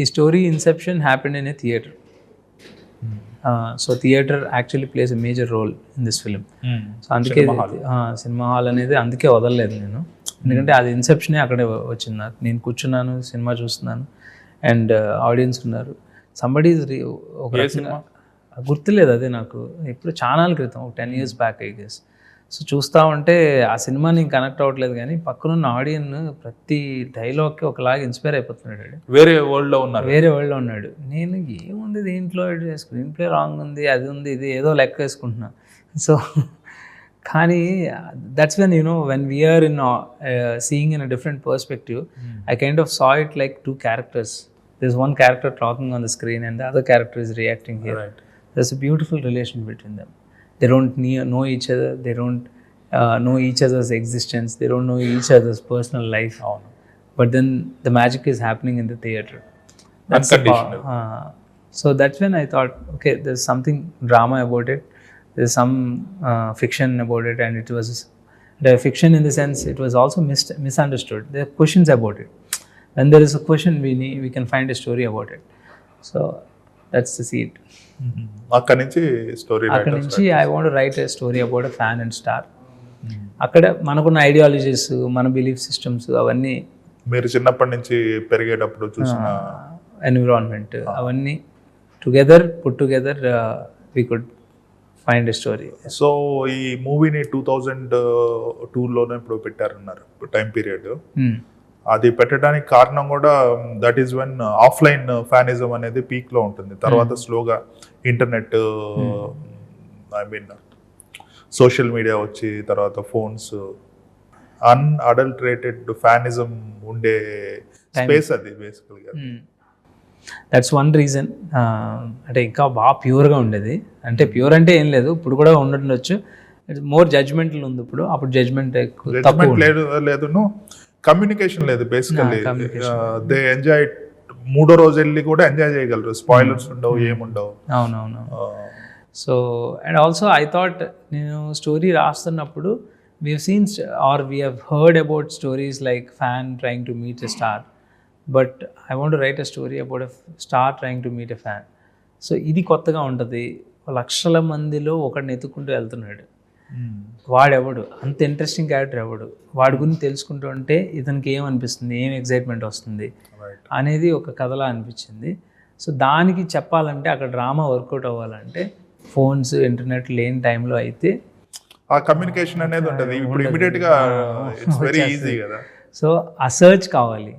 ఈ story inception happened in a theatre. So theatre actually plays a major role in this film. So అందుకే cinema hall అనేది అందుకే వదలలేదు నేను. ఎందుకంటే అది ఇన్సెప్షనే అక్కడే వచ్చింది నాకు. నేను కూర్చున్నాను సినిమా చూస్తున్నాను అండ్ ఆడియన్స్ ఉన్నారు. సంబడి ఒక గుర్తులేదు అదే నాకు. ఇప్పుడు చాలా క్రితం ఒక ten years back I guess so చూస్తూ ఉంటే ఆ సినిమా నేను కనెక్ట్ అవ్వట్లేదు కానీ పక్కనున్న ఆడియన్ ప్రతి డైలాగ్కి ఒకలాగా ఇన్స్పైర్ అయిపోతున్నాడు. వేరే వరల్డ్లో ఉన్నారు. వేరే వరల్డ్లో ఉన్నాడు. నేను ఏముంది దీంట్లో? స్క్రీన్ ప్లే రాంగ్ ఉంది అది ఉంది ఇది ఏదో లెక్క వేసుకుంటున్నా. సో కానీ that's when you know when we're in seeing in a different perspective I kind of saw it like two characters this one character talking on the screen and other character is reacting here Right. there's a beautiful relation between them. They don't know each other. They don't uh, know each other's existence. They don't know each other's personal life. Oh, no. But then the magic is happening in the theater. That's Unconditional. The uh, so that's when I thought, okay, there's something drama about it. There's some uh, fiction about it, and it was the fiction in the sense it was also mis- misunderstood. There are questions about it. When there is a question, we need, we can find a story about it. So that's the seed. అక్కడి నుంచి story అక్కడ నుంచి I want write story about fan and star అక్కడ మనకున్న ideologies మన belief systems అవన్నీ మీరు చిన్నప్పటి నుంచి పెరిగేటప్పుడు చూసిన ఎన్విరాన్మెంట్ అవన్నీ together put together we could find story so ఈ మూవీని టూ థౌజండ్ టూలోనే ఇప్పుడు పెట్టారన్నారు టైం పీరియడ్. అది పెట్టడానికి కారణం కూడా that is when offline fanism అనేది పీక్లో ఉంటుంది. తర్వాత స్లోగా internet I mean social media వచ్చి తర్వాత ఫోన్స్ అన్అడల్టరేటెడ్ ఫ్యానిజం ఉండే స్పేస్ అది బేసికల్గా. దట్స్ వన్ రీజన్ అంటే ఇంకా బాగా ప్యూర్గా ఉండేది. అంటే ప్యూర్ అంటే ఏం లేదు ఇప్పుడు కూడా ఉండుండొచ్చు. మోర్ జడ్జ్మెంట్లు ఉంది ఇప్పుడు. అప్పుడు జడ్జ్మెంట్ లేదు లేదును. కమ్యూనికేషన్ లేదు బేసికల్లీ దే ఎంజాయ్ మూడో రోజు వెళ్ళి కూడా ఎంజాయ్ చేయగలరు. స్పాయిలర్స్ ఉండవు ఏముండవు. అవునవును. So and also I thought నేను స్టోరీ రాస్తున్నప్పుడు we seen are we have heard about stories like fan trying to meet a star but I want write a story about a star trying to meet a fan so ఇది కొత్తగా ఉంటుంది. లక్షల మందిలో ఒకడిని ఎత్తుకుంటూ వెళ్తున్నాడు. వాడెవడు? అంత ఇంట్రెస్టింగ్ క్యారెక్టర్ ఎవడు? వాడి గురించి తెలుసుకుంటూ ఉంటే ఇతనికి ఏం అనిపిస్తుంది? ఏం ఎగ్జైట్మెంట్ వస్తుంది? అనేది ఒక కథలా అనిపించింది. సో దానికి చెప్పాలంటే అక్కడ డ్రామా వర్కౌట్ అవ్వాలంటే ఫోన్స్ ఇంటర్నెట్ లేని టైంలో అయితే ఆ కమ్యూనికేషన్ అనేది ఉంటుంది. ఇప్పుడు ఇమీడియట్గా ఇట్స్ వెరీ ఈజీ కదా. సో ఆ సర్చ్ కావాలి.